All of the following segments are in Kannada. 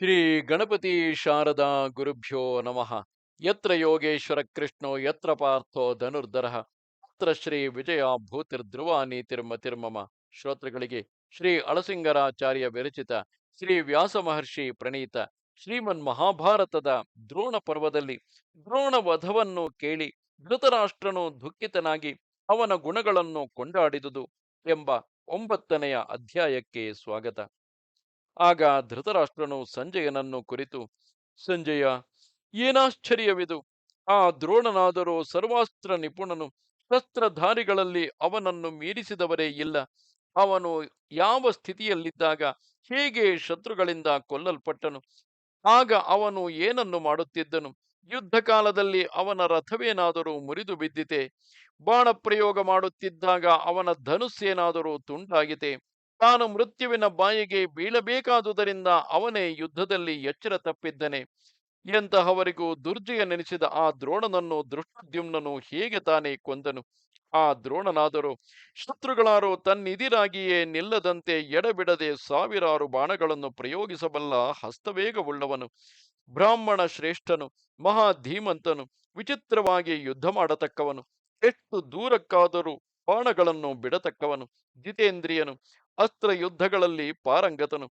ಶ್ರೀ ಗಣಪತಿ ಶಾರದಾ ಗುರುಭ್ಯೋ ನಮಃ. ಯತ್ರ ಯೋಗೇಶ್ವರ ಕೃಷ್ಣೋ, ಯತ್ರ ಪಾರ್ಥೋ ಧನುರ್ಧರ. ಅತ್ರ ಶ್ರೀ ವಿಜಯ ಭೂತಿರ್ಧ್ರುವ ನೀತಿರ್ಮತಿರ್ಮಮ ಶ್ರೋತೃಗಳಿಗೆ ಶ್ರೀ ಅಳಸಿಂಗರಾಚಾರ್ಯ ವಿರಚಿತ ಶ್ರೀ ವ್ಯಾಸ ಮಹರ್ಷಿ ಪ್ರಣೀತ ಶ್ರೀಮನ್ ಮಹಾಭಾರತದ ದ್ರೋಣ ಪರ್ವದಲ್ಲಿ ದ್ರೋಣ ವಧವನ್ನು ಕೇಳಿ ಧೃತರಾಷ್ಟ್ರನು ದುಃಖಿತನಾಗಿ ಅವನ ಗುಣಗಳನ್ನು ಕೊಂಡಾಡಿದುದು ಎಂಬ ಒಂಬತ್ತನೆಯ ಅಧ್ಯಾಯಕ್ಕೆ ಸ್ವಾಗತ. ಆಗ ಧೃತರಾಷ್ಟ್ರನು ಸಂಜಯನನ್ನು ಕುರಿತು, ಸಂಜಯ, ಏನಾಶ್ಚರ್ಯವಿದು? ಆ ದ್ರೋಣನಾದರೂ ಸರ್ವಾಸ್ತ್ರ ನಿಪುಣನು ಶಸ್ತ್ರಧಾರಿಗಳಲ್ಲಿ ಅವನನ್ನು ಮೀರಿಸಿದವರೇ ಇಲ್ಲ. ಅವನು ಯಾವ ಸ್ಥಿತಿಯಲ್ಲಿದ್ದಾಗ ಹೇಗೆ ಶತ್ರುಗಳಿಂದ ಕೊಲ್ಲಲ್ಪಟ್ಟನು? ಆಗ ಅವನು ಏನನ್ನು ಮಾಡುತ್ತಿದ್ದನು? ಯುದ್ಧ ಕಾಲದಲ್ಲಿ ಅವನ ರಥವೇನಾದರೂ ಮುರಿದು ಬಿದ್ದಿತೆ? ಬಾಣ ಪ್ರಯೋಗ ಮಾಡುತ್ತಿದ್ದಾಗ ಅವನ ಧನುಸ್ಸೇನಾದರೂ ತುಂಡಾಗಿದೆ? ತಾನು ಮೃತ್ಯುವಿನ ಬಾಯಿಗೆ ಬೀಳಬೇಕಾದುದರಿಂದ ಅವನೇ ಯುದ್ಧದಲ್ಲಿ ಎಚ್ಚರ ತಪ್ಪಿದ್ದನೆ. ಎಂತಹವರಿಗೂ ದುರ್ಜಯ ನೆನೆಸಿದ ಆ ದ್ರೋಣನನ್ನು ದೃಷ್ಟದ್ಯುಮ್ನನು ಹೇಗೆ ತಾನೇ ಕೊಂದನು? ಆ ದ್ರೋಣನಾದರೂ ಶತ್ರುಗಳಾರು ತನ್ನಿದಿರಾಗಿಯೇ ನಿಲ್ಲದಂತೆ ಎಡಬಿಡದೆ ಸಾವಿರಾರು ಬಾಣಗಳನ್ನು ಪ್ರಯೋಗಿಸಬಲ್ಲ ಹಸ್ತವೇಗವುಳ್ಳವನು. ಬ್ರಾಹ್ಮಣ ಶ್ರೇಷ್ಠನು, ಮಹಾ ಧೀಮಂತನು, ವಿಚಿತ್ರವಾಗಿ ಯುದ್ಧ ಮಾಡತಕ್ಕವನು. ಎಷ್ಟು ದೂರಕ್ಕಾದರೂ ಬಾಣಗಳನ್ನು ಬಿಡತಕ್ಕವನು. ಜಿತೇಂದ್ರಿಯನು ಅಸ್ತ್ರ ಯುದ್ಧಗಳಲ್ಲಿ ಪಾರಂಗತನು,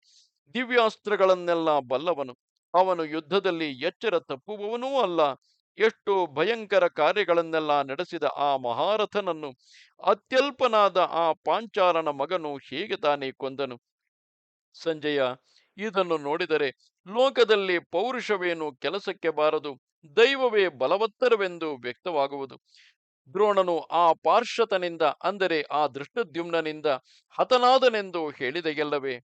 ದಿವ್ಯಾಸ್ತ್ರಗಳನ್ನೆಲ್ಲ ಬಲ್ಲವನು. ಅವನು ಯುದ್ಧದಲ್ಲಿ ಎಚ್ಚರ ತಪ್ಪುವವನೂ ಅಲ್ಲ. ಎಷ್ಟು ಭಯಂಕರ ಕಾರ್ಯಗಳನ್ನೆಲ್ಲ ನಡೆಸಿದ ಆ ಮಹಾರಥನನ್ನು ಅತ್ಯಲ್ಪನಾದ ಆ ಪಾಂಚಾಲನ ಮಗನು ಹೇಗೆ ತಾನೇ ಕೊಂದನು? ಸಂಜಯ, ಇದನ್ನು ನೋಡಿದರೆ ಲೋಕದಲ್ಲಿ ಪೌರುಷವೇನು ಕೆಲಸಕ್ಕೆ ಬಾರದು, ದೈವವೇ ಬಲವತ್ತರವೆಂದು ವ್ಯಕ್ತವಾಗುವುದು. ದ್ರೋಣನು ಆ ಪಾರ್ಶ್ವತನಿಂದ, ಅಂದರೆ ಆ ದೃಷ್ಟದ್ಯುಮ್ನನಿಂದ ಹತನಾದನೆಂದು ಹೇಳಿದೆಯಲ್ಲವೇ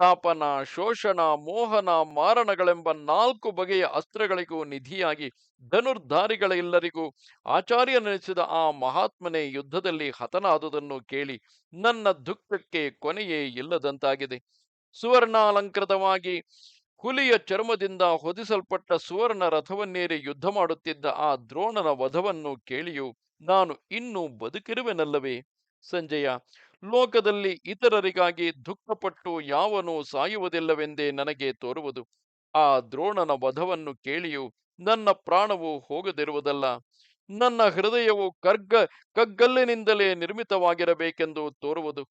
ತಾಪನ ಶೋಷಣ ಮೋಹನ, ಮಾರಣಗಳೆಂಬ ನಾಲ್ಕು ಬಗೆಯ ಅಸ್ತ್ರಗಳಿಗೂ ನಿಧಿಯಾಗಿ ಧನುರ್ಧಾರಿಗಳೆಲ್ಲರಿಗೂ ಆಚಾರ್ಯನೆನಿಸಿದ ಆ ಮಹಾತ್ಮನೇ ಯುದ್ಧದಲ್ಲಿ ಹತನಾದುದನ್ನು ಕೇಳಿ ನನ್ನ ದುಃಖಕ್ಕೆ ಕೊನೆಯೇ ಇಲ್ಲದಂತಾಗಿದೆ. ಸುವರ್ಣಾಲಂಕೃತವಾಗಿ ಹುಲಿಯ ಚರ್ಮದಿಂದ ಹೊದಿಸಲ್ಪಟ್ಟ ಸುವರ್ಣ ರಥವನ್ನೇರಿ ಯುದ್ಧ ಮಾಡುತ್ತಿದ್ದ ಆ ದ್ರೋಣನ ವಧವನ್ನು ಕೇಳಿಯೂ ನಾನು ಇನ್ನೂ ಬದುಕಿರುವೆನಲ್ಲವೇ? ಸಂಜಯ, ಲೋಕದಲ್ಲಿ ಇತರರಿಗಾಗಿ ದುಃಖಪಟ್ಟು ಯಾವನೂ ಸಾಯುವುದಿಲ್ಲವೆಂದೇ ನನಗೆ ತೋರುವುದು. ಆ ದ್ರೋಣನ ವಧವನ್ನು ಕೇಳಿಯೂ ನನ್ನ ಪ್ರಾಣವು ಹೋಗದಿರುವುದಲ್ಲ. ನನ್ನ ಹೃದಯವು ಕರ್ಗ, ಕಗ್ಗಲ್ಲಿನಿಂದಲೇ ನಿರ್ಮಿತವಾಗಿರಬೇಕೆಂದು ತೋರುವುದು.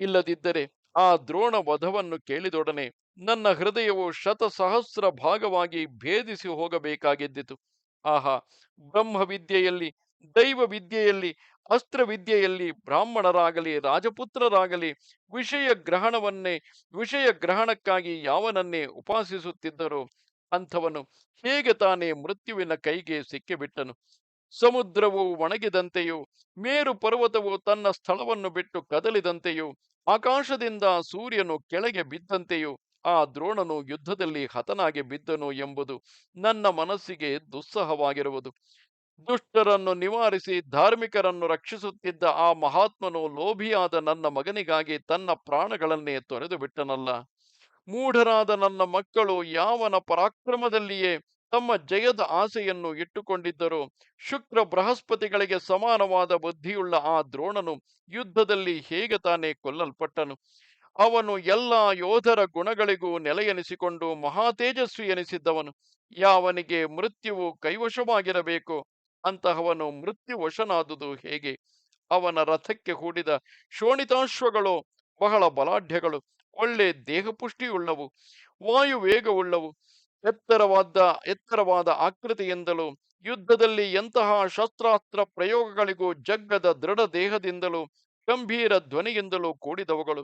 ಇಲ್ಲದಿದ್ದರೆ ಆ ದ್ರೋಣ ವಧವನ್ನು ಕೇಳಿದೊಡನೆ ನನ್ನ ಹೃದಯವು ಶತಸಹಸ್ರ ಭಾಗವಾಗಿ ಭೇದಿಸಿ ಹೋಗಬೇಕಾಗಿದ್ದಿತು. ಆಹಾ, ಬ್ರಹ್ಮವಿದ್ಯೆಯಲ್ಲಿ ದೈವ ವಿದ್ಯೆಯಲ್ಲಿ ಅಸ್ತ್ರವಿದ್ಯೆಯಲ್ಲಿ ಬ್ರಾಹ್ಮಣರಾಗಲಿ, ರಾಜಪುತ್ರರಾಗಲಿ, ವಿಷಯ ಗ್ರಹಣವನ್ನೇ, ವಿಷಯ ಗ್ರಹಣಕ್ಕಾಗಿ ಯಾವನನ್ನೇ ಉಪಾಸಿಸುತ್ತಿದ್ದರು ಅಂಥವನು ಹೇಗೆ ತಾನೇ ಮೃತ್ಯುವಿನ ಕೈಗೆ ಸಿಕ್ಕಿಬಿಟ್ಟನು? ಸಮುದ್ರವು ಒಣಗಿದಂತೆಯೂ, ಮೇರು ಪರ್ವತವು ತನ್ನ ಸ್ಥಳವನ್ನು ಬಿಟ್ಟು ಕದಲಿದಂತೆಯೂ, ಆಕಾಶದಿಂದ ಸೂರ್ಯನು ಕೆಳಗೆ ಬಿದ್ದಂತೆಯೂ, ಆ ದ್ರೋಣನು ಯುದ್ಧದಲ್ಲಿ ಹತನಾಗಿ ಬಿದ್ದನು ಎಂಬುದು ನನ್ನ ಮನಸ್ಸಿಗೆ ದುಸ್ಸಹವಾಗಿರುವುದು. ದುಷ್ಟರನ್ನು ನಿವಾರಿಸಿ ಧಾರ್ಮಿಕರನ್ನು ರಕ್ಷಿಸುತ್ತಿದ್ದ ಆ ಮಹಾತ್ಮನು ಲೋಭಿಯಾದ ನನ್ನ ಮಗನಿಗಾಗಿ ತನ್ನ ಪ್ರಾಣಗಳನ್ನೇ ತೊರೆದು ಬಿಟ್ಟನಲ್ಲ. ಮೂಢರಾದ ನನ್ನ ಮಕ್ಕಳು ಯಾವನ ಪರಾಕ್ರಮದಲ್ಲಿಯೇ ತಮ್ಮ ಜಯದ ಆಸೆಯನ್ನು ಇಟ್ಟುಕೊಂಡಿದ್ದರು. ಶುಕ್ರ ಬೃಹಸ್ಪತಿಗಳಿಗೆ ಸಮಾನವಾದ ಬುದ್ಧಿಯುಳ್ಳ ಆ ದ್ರೋಣನು ಯುದ್ಧದಲ್ಲಿ ಹೇಗೆ ತಾನೇ ಕೊಲ್ಲಲ್ಪಟ್ಟನು? ಅವನು ಎಲ್ಲ ಯೋಧರ ಗುಣಗಳಿಗೂ ನೆಲೆಯೆನಿಸಿಕೊಂಡು ಮಹಾತೇಜಸ್ವಿ ಎನಿಸಿದ್ದವನು ಯಾವನಿಗೆ ಮೃತ್ಯುವು ಕೈವಶವಾಗಿರಬೇಕು? ಅಂತಹವನು ಮೃತ್ಯುವಶನಾದುದು ಹೇಗೆ? ಅವನ ರಥಕ್ಕೆ ಹೂಡಿದ ಶೋಣಿತಾಶ್ವಗಳು ಬಹಳ ಬಲಾಢ್ಯಗಳು. ಒಳ್ಳೆ ದೇಹಪುಷ್ಟಿಯುಳ್ಳವು ವಾಯು ವೇಗವುಳ್ಳವು ಎತ್ತರವಾದ ಎತ್ತರವಾದ ಆಕೃತಿಯಿಂದಲೂ, ಯುದ್ಧದಲ್ಲಿ ಎಂತಹ ಶಸ್ತ್ರಾಸ್ತ್ರ ಪ್ರಯೋಗಗಳಿಗೂ ಜಗ್ಗದ ದೃಢ ದೇಹದಿಂದಲೂ, ಗಂಭೀರ ಧ್ವನಿಯಿಂದಲೂ ಕೂಡಿದವುಗಳು.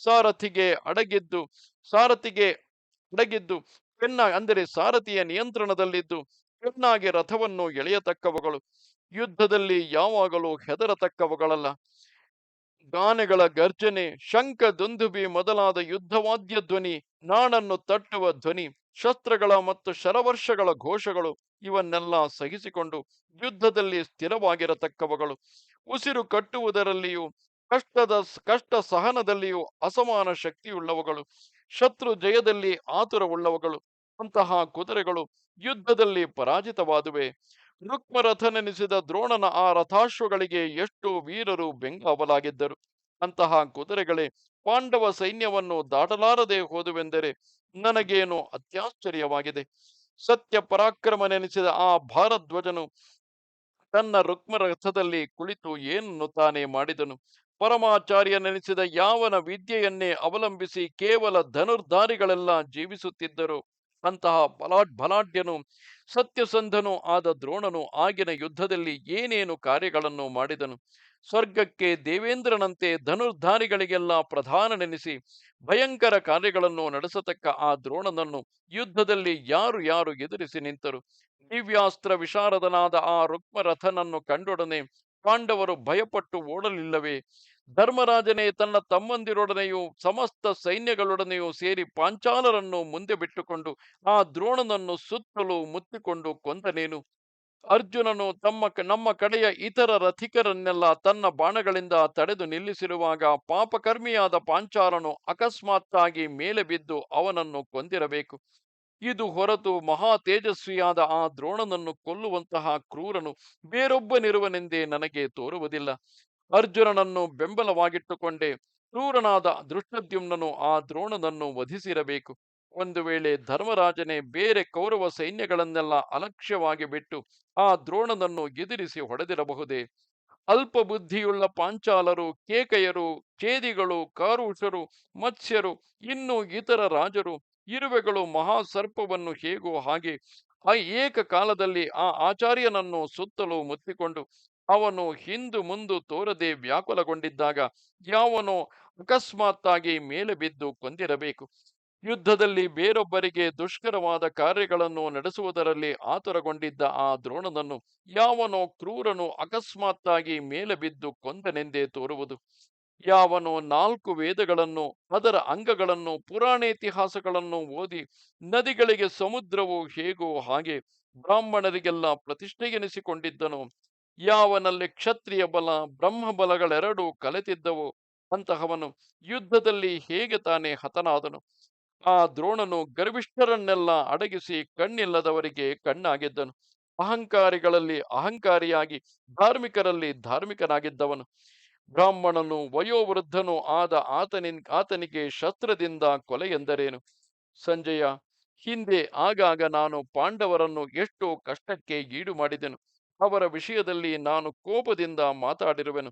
ಸಾರಥಿಗೆ ಅಡಗಿದ್ದು ಸಾರಥಿಗೆ ಅಡಗಿದ್ದು, ಪೆನ್ನ, ಅಂದರೆ ಸಾರಥಿಯ ನಿಯಂತ್ರಣದಲ್ಲಿದ್ದು ಚೆನ್ನಾಗಿ ರಥವನ್ನು ಎಳೆಯತಕ್ಕವುಗಳು. ಯುದ್ಧದಲ್ಲಿ ಯಾವಾಗಲೂ ಹೆದರತಕ್ಕವುಗಳಲ್ಲ. ಗಾನೆಗಳ ಗರ್ಜನೆ, ಶಂಖ ದುಂದುಬಿ ಮೊದಲಾದ ಯುದ್ಧವಾದ್ಯ ಧ್ವನಿ ನಾಣನ್ನು ತಟ್ಟುವ ಧ್ವನಿ, ಶಸ್ತ್ರಗಳ ಮತ್ತು ಶರವರ್ಷಗಳ ಘೋಷಗಳು ಇವನ್ನೆಲ್ಲ ಸಹಿಸಿಕೊಂಡು ಯುದ್ಧದಲ್ಲಿ ಸ್ಥಿರವಾಗಿರತಕ್ಕವುಗಳು. ಉಸಿರು ಕಟ್ಟುವುದರಲ್ಲಿಯೂ, ಕಷ್ಟದ ಕಷ್ಟ ಸಹನದಲ್ಲಿಯೂ ಅಸಮಾನ ಶಕ್ತಿಯುಳ್ಳವುಗಳು. ಶತ್ರು ಜಯದಲ್ಲಿ ಆತುರವುಳ್ಳವುಗಳು. ಅಂತಹ ಕುದುರೆಗಳು ಯುದ್ಧದಲ್ಲಿ ಪರಾಜಿತವಾದುವೆ. ರುಕ್ಮರಥನೆನಿಸಿದ ದ್ರೋಣನ ಆ ರಥಾಶ್ವಗಳಿಗೆ ಎಷ್ಟು ವೀರರು ಬೆಂಗಾವಲಾಗಿದ್ದರು. ಅಂತಹ ಕುದುರೆಗಳೇ, ಪಾಂಡವ ಸೈನ್ಯವನ್ನು ದಾಟಲಾರದೆ ಹೋದುವೆಂದರೆ ನನಗೇನು ಅತ್ಯಾಶ್ಚರ್ಯವಾಗಿದೆ. ಸತ್ಯ ಪರಾಕ್ರಮನೆನಿಸಿದ ಆ ಭಾರಧ್ವಜನು ತನ್ನ ರುಕ್ಮ ರಥದಲ್ಲಿ ಕುಳಿತು ಏನನ್ನು ತಾನೇ ಮಾಡಿದನು. ಪರಮಾಚಾರ್ಯನೆನಿಸಿದ ಯಾವನ ವಿದ್ಯೆಯನ್ನೇ ಅವಲಂಬಿಸಿ ಕೇವಲ ಧನುರ್ಧಾರಿಗಳೆಲ್ಲ ಜೀವಿಸುತ್ತಿದ್ದರು. ಅಂತಹ ಬಲಾಢ್ ಬಲಾಢ್ಯನು, ಸತ್ಯಸಂಧನು ಆದ ದ್ರೋಣನು ಆಗಿನ ಯುದ್ಧದಲ್ಲಿ ಏನೇನು ಕಾರ್ಯಗಳನ್ನು ಮಾಡಿದನು? ಸ್ವರ್ಗಕ್ಕೆ ದೇವೇಂದ್ರನಂತೆ ಧನುರ್ಧಾರಿಗಳಿಗೆಲ್ಲ ಪ್ರಧಾನನೆನಿಸಿ ಭಯಂಕರ ಕಾರ್ಯಗಳನ್ನು ನಡೆಸತಕ್ಕ ಆ ದ್ರೋಣನನ್ನು ಯುದ್ಧದಲ್ಲಿ ಯಾರು ಯಾರು ಎದುರಿಸಿ ನಿಂತರು? ದಿವ್ಯಾಸ್ತ್ರ ವಿಶಾರದನಾದ ಆ ರುಕ್ಮರಥನನ್ನು ಕಂಡೊಡನೆ ಪಾಂಡವರು ಭಯಪಟ್ಟು ಓಡಲಿಲ್ಲವೇ? ಧರ್ಮರಾಜನೇ ತನ್ನ ತಮ್ಮಂದಿರೊಡನೆಯೂ, ಸಮಸ್ತ ಸೈನ್ಯಗಳೊಡನೆಯೂ ಸೇರಿ ಪಾಂಚಾಲರನ್ನು ಮುಂದೆ ಬಿಟ್ಟುಕೊಂಡು, ಆ ದ್ರೋಣನನ್ನು ಸುತ್ತಲೂ ಮುತ್ತಿಕೊಂಡು ಕೊಂದನೇನು? ಅರ್ಜುನನು ತಮ್ಮ ನಮ್ಮ ಕಡೆಯ ಇತರ ರಥಿಕರನ್ನೆಲ್ಲ ತನ್ನ ಬಾಣಗಳಿಂದ ತಡೆದು ನಿಲ್ಲಿಸಿರುವಾಗ ಪಾಪಕರ್ಮಿಯಾದ ಪಾಂಚಾಲನು ಅಕಸ್ಮಾತ್ತಾಗಿ ಮೇಲೆ ಬಿದ್ದು ಅವನನ್ನು ಕೊಂದಿರಬೇಕು. ಇದು ಹೊರತು ಮಹಾ ತೇಜಸ್ವಿಯಾದ ಆ ದ್ರೋಣನನ್ನು ಕೊಲ್ಲುವಂತಹ ಕ್ರೂರನು ಬೇರೊಬ್ಬನಿರುವನೆಂದೇ ನನಗೆ ತೋರುವುದಿಲ್ಲ. ಅರ್ಜುನನನ್ನು ಬೆಂಬಲವಾಗಿಟ್ಟುಕೊಂಡೇ. ಕ್ರೂರನಾದ ದೃಷ್ಟದ್ಯುಮ್ನನು ಆ ದ್ರೋಣನನ್ನು ವಧಿಸಿರಬೇಕು. ಒಂದು ವೇಳೆ ಧರ್ಮರಾಜನೇ ಬೇರೆ ಕೌರವ ಸೈನ್ಯಗಳನ್ನೆಲ್ಲ ಅಲಕ್ಷ್ಯವಾಗಿ ಬಿಟ್ಟು ಆ ದ್ರೋಣನನ್ನು ಎದುರಿಸಿ ಹೊಡೆದಿರಬಹುದೇ? ಅಲ್ಪ ಬುದ್ಧಿಯುಳ್ಳ ಪಾಂಚಾಲರು, ಕೇಕಯರು ಛೇದಿಗಳು ಕಾರುಷರು, ಮತ್ಸ್ಯರು, ಇನ್ನು ಇತರ ರಾಜರು, ಇರುವೆಗಳು, ಮಹಾಸರ್ಪವನ್ನು ಹೇಗೋ ಹಾಗೆ ಆ ಏಕಕಾಲದಲ್ಲಿ ಆ ಆಚಾರ್ಯನನ್ನು ಸುತ್ತಲೂ ಮುತ್ತಿಕೊಂಡು ಅವನು ಹಿಂದು ಮುಂದು ತೋರದೆ ವ್ಯಾಕುಲಗೊಂಡಿದ್ದಾಗ ಯಾವನೋ ಅಕಸ್ಮಾತ್ತಾಗಿ ಮೇಲೆ ಬಿದ್ದು ಕೊಂದಿರಬೇಕು. ಯುದ್ಧದಲ್ಲಿ ಬೇರೊಬ್ಬರಿಗೆ ದುಷ್ಕರವಾದ ಕಾರ್ಯಗಳನ್ನು ನಡೆಸುವುದರಲ್ಲಿ ಆತುರಗೊಂಡಿದ್ದ ಆ ದ್ರೋಣನನ್ನು ಯಾವನೋ ಕ್ರೂರನು ಅಕಸ್ಮಾತ್ತಾಗಿ ಮೇಲೆ ಬಿದ್ದು ಕೊಂದನೆಂದೇ ತೋರುವುದು. ಯಾವನೋ ನಾಲ್ಕು ವೇದಗಳನ್ನು, ಅದರ ಅಂಗಗಳನ್ನು, ಪುರಾಣೇತಿಹಾಸಗಳನ್ನು ಓದಿ ನದಿಗಳಿಗೆ ಸಮುದ್ರವು ಹೇಗೋ ಹಾಗೆ ಬ್ರಾಹ್ಮಣರಿಗೆಲ್ಲ ಪ್ರತಿಷ್ಠೆಗೆನಿಸಿಕೊಂಡಿದ್ದನು ಯಾವನಲ್ಲಿ ಕ್ಷತ್ರಿಯ ಬಲ, ಬ್ರಹ್ಮ ಬಲಗಳೆರಡೂ ಕಲೆತಿದ್ದವು. ಅಂತಹವನು ಯುದ್ಧದಲ್ಲಿ ಹೇಗೆ ತಾನೇ ಹತನಾದನು? ಆ ದ್ರೋಣನು ಗರ್ವಿಷ್ಠರನ್ನೆಲ್ಲ ಅಡಗಿಸಿ ಕಣ್ಣಿಲ್ಲದವರಿಗೆ ಕಣ್ಣಾಗಿದ್ದನು. ಅಹಂಕಾರಿಗಳಲ್ಲಿ ಅಹಂಕಾರಿಯಾಗಿ ಧಾರ್ಮಿಕರಲ್ಲಿ ಧಾರ್ಮಿಕನಾಗಿದ್ದವನು. ಬ್ರಾಹ್ಮಣನು ವಯೋವೃದ್ಧನು ಆದ ಆತನಿನ್, ಆತನಿಗೆ ಶಸ್ತ್ರದಿಂದ ಕೊಲೆ ಎಂದರೇನು ಸಂಜಯ ಹಿಂದೆ ಆಗಾಗ ನಾನು ಪಾಂಡವರನ್ನು ಎಷ್ಟು ಕಷ್ಟಕ್ಕೆ ಈಡು ಮಾಡಿದೆನು ಅವರ ವಿಷಯದಲ್ಲಿ ನಾನು ಕೋಪದಿಂದ ಮಾತಾಡಿರುವೆನು.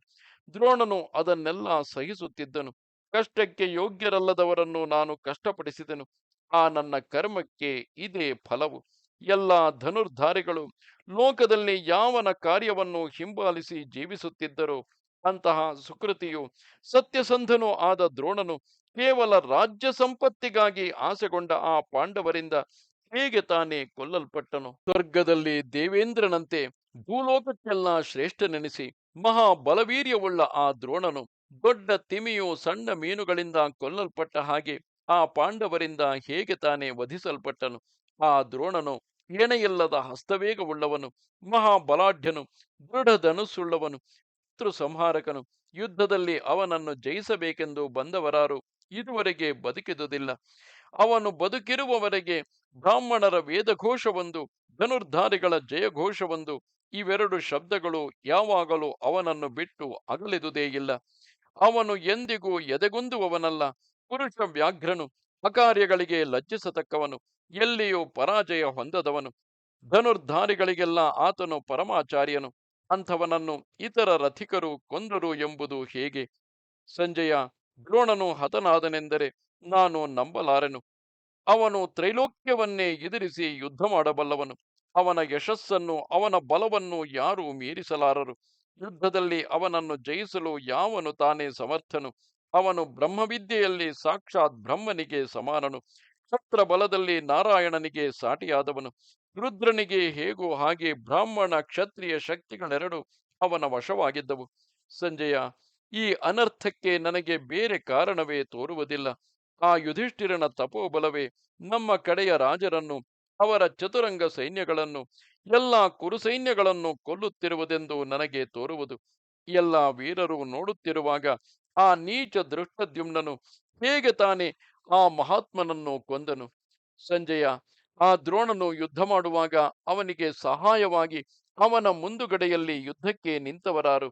ದ್ರೋಣನು ಅದನ್ನೆಲ್ಲ ಸಹಿಸುತ್ತಿದ್ದನು. ಕಷ್ಟಕ್ಕೆ ಯೋಗ್ಯರಲ್ಲದವರನ್ನು ನಾನು ಕಷ್ಟಪಡಿಸಿದೆನು. ಆ ನನ್ನ ಕರ್ಮಕ್ಕೆ ಇದೇ ಫಲವು. ಎಲ್ಲ ಧನುರ್ಧಾರಿಗಳು ಲೋಕದಲ್ಲಿ ಯಾವನ ಕಾರ್ಯವನ್ನು ಹಿಂಬಾಲಿಸಿ ಜೀವಿಸುತ್ತಿದ್ದರೋ? ಅಂತಹ ಸುಕೃತಿಯು ಸತ್ಯಸಂಧನು ಆದ ದ್ರೋಣನು ಕೇವಲ ರಾಜ್ಯ ಸಂಪತ್ತಿಗಾಗಿ ಆಸೆಗೊಂಡ ಆ ಪಾಂಡವರಿಂದ ಹೇಗೆ ತಾನೇ ಕೊಲ್ಲಲ್ಪಟ್ಟನು? ಸ್ವರ್ಗದಲ್ಲಿ ದೇವೇಂದ್ರನಂತೆ ಭೂಲೋಕಕ್ಕೆಲ್ಲ ಶ್ರೇಷ್ಠನೆನಿಸಿ ಮಹಾ ಬಲವೀರ್ಯವುಳ್ಳ ಆ ದ್ರೋಣನು ದೊಡ್ಡ ತಿಮಿಯು ಸಣ್ಣ ಮೀನುಗಳಿಂದ ಕೊಲ್ಲಲ್ಪಟ್ಟ ಹಾಗೆ ಆ ಪಾಂಡವರಿಂದ ಹೇಗೆ ತಾನೇ ವಧಿಸಲ್ಪಟ್ಟನು? ಆ ದ್ರೋಣನು ಎಣೆಯಿಲ್ಲದ ಹಸ್ತವೇಗವುಳ್ಳವನು, ಮಹಾಬಲಾಢ್ಯನು ದೃಢ ಧನುಸ್ಸುಳ್ಳವನು ಶತ್ರು ಸಂಹಾರಕನು ಯುದ್ಧದಲ್ಲಿ ಅವನನ್ನು ಜಯಿಸಬೇಕೆಂದು ಬಂದವರಾರು ಇದುವರೆಗೆ ಬದುಕಿದುದಿಲ್ಲ. ಅವನು ಬದುಕಿರುವವರೆಗೆ ಬ್ರಾಹ್ಮಣರ ವೇದಘೋಷವೊಂದು ಧನುರ್ಧಾರಿಗಳ ಜಯಘೋಷವೊಂದು ಇವೆರಡು ಶಬ್ದಗಳು ಯಾವಾಗಲೂ ಅವನನ್ನು ಬಿಟ್ಟು ಅಗಲಿದುದೇ ಇಲ್ಲ. ಅವನು ಎಂದಿಗೂ ಎದೆಗುಂದುವವನಲ್ಲ. ಪುರುಷ ವ್ಯಾಘ್ರನು ಅಕಾರ್ಯಗಳಿಗೆ ಲಜ್ಜಿಸತಕ್ಕವನು. ಎಲ್ಲಿಯೂ ಪರಾಜಯ ಹೊಂದದವನು. ಧನುರ್ಧಾರಿಗಳಿಗೆಲ್ಲ ಆತನು ಪರಮಾಚಾರ್ಯನು. ಅಂಥವನನ್ನು ಇತರ ರಥಿಕರು ಕೊಂದರು ಎಂಬುದು ಹೇಗೆ? ಸಂಜಯ, ದ್ರೋಣನು ಹತನಾದನೆಂದರೆ ನಾನು ನಂಬಲಾರೆನು. ಅವನು ತ್ರೈಲೋಕ್ಯವನ್ನೇ ಎದುರಿಸಿ ಯುದ್ಧ ಮಾಡಬಲ್ಲವನು. ಅವನ ಯಶಸ್ಸನ್ನು, ಅವನ ಬಲವನ್ನು ಯಾರೂ ಮೀರಿಸಲಾರರು. ಯುದ್ಧದಲ್ಲಿ ಅವನನ್ನು ಜಯಿಸಲು ಯಾವನು ತಾನೇ ಸಮರ್ಥನು? ಅವನು ಬ್ರಹ್ಮವಿದ್ಯೆಯಲ್ಲಿ ಸಾಕ್ಷಾತ್ ಬ್ರಹ್ಮನಿಗೆ ಸಮಾನನು. ಕ್ಷತ್ರ ಬಲದಲ್ಲಿ ನಾರಾಯಣನಿಗೆ ಸಾಟಿಯಾದವನು. ರುದ್ರನಿಗೆ ಹೇಗೋ ಹಾಗೆ ಬ್ರಾಹ್ಮಣ ಕ್ಷತ್ರಿಯ ಶಕ್ತಿಗಳೆರಡು ಅವನ ವಶವಾಗಿದ್ದವು. ಸಂಜಯ, ಈ ಅನರ್ಥಕ್ಕೆ ನನಗೆ ಬೇರೆ ಕಾರಣವೇ ತೋರುವುದಿಲ್ಲ. ಆ ಯುಧಿಷ್ಠಿರನ ತಪೋಬಲವೇ ನಮ್ಮ ಕಡೆಯ ರಾಜರನ್ನು ಅವರ ಚತುರಂಗ ಸೈನ್ಯಗಳನ್ನು, ಎಲ್ಲ ಕುರುಸೈನ್ಯಗಳನ್ನು ಕೊಲ್ಲುತ್ತಿರುವುದೆಂದು ನನಗೆ ತೋರುವುದು. ಎಲ್ಲ ವೀರರು ನೋಡುತ್ತಿರುವಾಗ ಆ ನೀಚ ದೃಷ್ಟದ್ಯುಮ್ನನು ಹೇಗೆ ತಾನೇ ಆ ಮಹಾತ್ಮನನ್ನು ಕೊಂದನು. ಸಂಜಯ, ಆ ದ್ರೋಣನು ಯುದ್ಧ ಮಾಡುವಾಗ ಅವನಿಗೆ ಸಹಾಯವಾಗಿ ಅವನ ಮುಂದುಗಡೆಯಲ್ಲಿ ಯುದ್ಧಕ್ಕೆ ನಿಂತವರಾರು.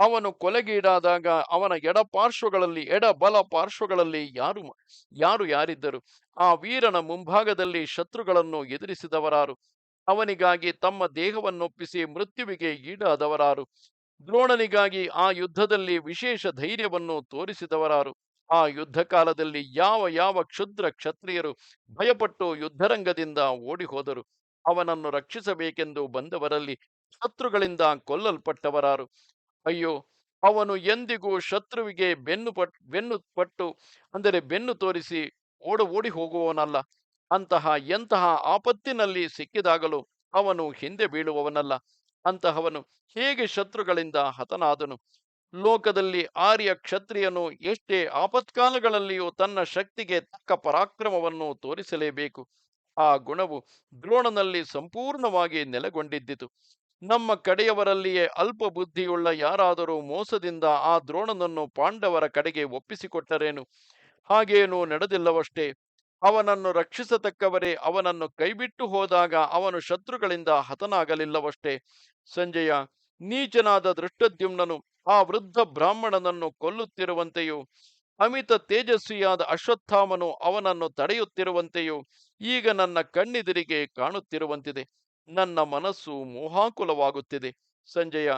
ಅವನು ಕೊಲೆಗೀಡಾದಾಗ ಅವನ ಎಡ ಪಾರ್ಶ್ವಗಳಲ್ಲಿ ಎಡ ಬಲ ಪಾರ್ಶ್ವಗಳಲ್ಲಿ ಯಾರು ಯಾರು ಯಾರಿದ್ದರು? ಆ ವೀರನ ಮುಂಭಾಗದಲ್ಲಿ ಶತ್ರುಗಳನ್ನು ಎದುರಿಸಿದವರಾರು. ಅವನಿಗಾಗಿ ತಮ್ಮ ದೇಹವನ್ನೊಪ್ಪಿಸಿ ಮೃತ್ಯುವಿಗೆ ಈಡಾದವರಾರು. ದ್ರೋಣನಿಗಾಗಿ ಆ ಯುದ್ಧದಲ್ಲಿ ವಿಶೇಷ ಧೈರ್ಯವನ್ನು ತೋರಿಸಿದವರಾರು. ಆ ಯುದ್ಧ ಕಾಲದಲ್ಲಿ ಯಾವ ಯಾವ ಕ್ಷುದ್ರ ಕ್ಷತ್ರಿಯರು ಭಯಪಟ್ಟು ಯುದ್ಧರಂಗದಿಂದ ಓಡಿ ಹೋದರು ಅವನನ್ನು ರಕ್ಷಿಸಬೇಕೆಂದು ಬಂದವರಲ್ಲಿ ಶತ್ರುಗಳಿಂದ ಕೊಲ್ಲಲ್ಪಟ್ಟವರಾರು. ಅಯ್ಯೋ! ಅವನು ಎಂದಿಗೂ ಶತ್ರುವಿಗೆ ಬೆನ್ನು ಪಟ್, ಬೆನ್ನು ಪಟ್ಟು, ಅಂದರೆ ಬೆನ್ನು ತೋರಿಸಿ ಓಡ ಓಡಿ ಹೋಗುವವನಲ್ಲ. ಅಂತಹ, ಎಂತಹ ಆಪತ್ತಿನಲ್ಲಿ ಸಿಕ್ಕಿದಾಗಲೂ ಅವನು ಹಿಂದೆ ಬೀಳುವವನಲ್ಲ. ಅಂತಹವನು ಹೇಗೆ ಶತ್ರುಗಳಿಂದ ಹತನಾದನು? ಲೋಕದಲ್ಲಿ ಆರ್ಯ ಕ್ಷತ್ರಿಯನು ಎಷ್ಟೇ ಆಪತ್ಕಾಲಗಳಲ್ಲಿಯೂ ತನ್ನ ಶಕ್ತಿಗೆ ತಕ್ಕ ಪರಾಕ್ರಮವನ್ನು ತೋರಿಸಲೇಬೇಕು. ಆ ಗುಣವು ದ್ರೋಣನಲ್ಲಿ ಸಂಪೂರ್ಣವಾಗಿ ನೆಲೆಗೊಂಡಿದ್ದಿತು. ನಮ್ಮ ಕಡೆಯವರಲ್ಲಿಯೇ ಅಲ್ಪ ಬುದ್ಧಿಯುಳ್ಳ ಯಾರಾದರೂ ಮೋಸದಿಂದ ಆ ದ್ರೋಣನನ್ನು ಪಾಂಡವರ ಕಡೆಗೆ ಒಪ್ಪಿಸಿಕೊಟ್ಟರೇನು? ಹಾಗೇನೂ ನಡೆದಿಲ್ಲವಷ್ಟೇ. ಅವನನ್ನು ರಕ್ಷಿಸತಕ್ಕವರೇ ಅವನನ್ನು ಕೈಬಿಟ್ಟು ಹೋದಾಗ ಅವನು ಶತ್ರುಗಳಿಂದ ಹತನಾಗಲಿಲ್ಲವಷ್ಟೇ. ಸಂಜಯ, ನೀಚನಾದ ದೃಷ್ಟದ್ಯುಮ್ನನು ಆ ವೃದ್ಧ ಬ್ರಾಹ್ಮಣನನ್ನು ಕೊಲ್ಲುತ್ತಿರುವಂತೆಯೂ, ಅಮಿತ ತೇಜಸ್ವಿಯಾದ ಅಶ್ವತ್ಥಾಮನು ಅವನನ್ನು ತಡೆಯುತ್ತಿರುವಂತೆಯೂ, ಈಗ ನನ್ನ ಕಣ್ಣೆದುರಿಗೆ ಕಾಣುತ್ತಿರುವಂತಿದೆ. ನನ್ನ ಮನಸ್ಸು ಮೋಹಾಕುಲವಾಗುತ್ತಿದೆ. ಸಂಜಯ,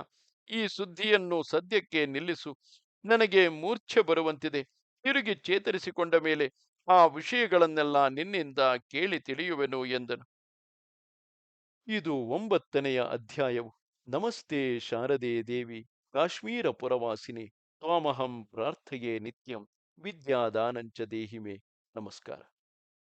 ಈ ಸುದ್ದಿಯನ್ನು ಸದ್ಯಕ್ಕೆ ನಿಲ್ಲಿಸು. ನನಗೆ ಮೂರ್ಛೆ ಬರುವಂತಿದೆ. ತಿರುಗಿ ಚೇತರಿಸಿಕೊಂಡ ಮೇಲೆ ಆ ವಿಷಯಗಳನ್ನೆಲ್ಲ ನಿನ್ನಿಂದ ಕೇಳಿ ತಿಳಿಯುವೆನು ಎಂದನು. ಇದು ಒಂಬತ್ತನೆಯ ಅಧ್ಯಾಯವು. ನಮಸ್ತೆ ಶಾರದೆ ದೇವಿ. ಕಾಶ್ಮೀರ ಪುರವಾಸಿನಿ. ತ್ವಾಮಹಂ ಪ್ರಾರ್ಥೆಯೇ ನಿತ್ಯಂ. ವಿದ್ಯಾದಾನಂಚ ದೇಹಿಮೆ. ನಮಸ್ಕಾರ.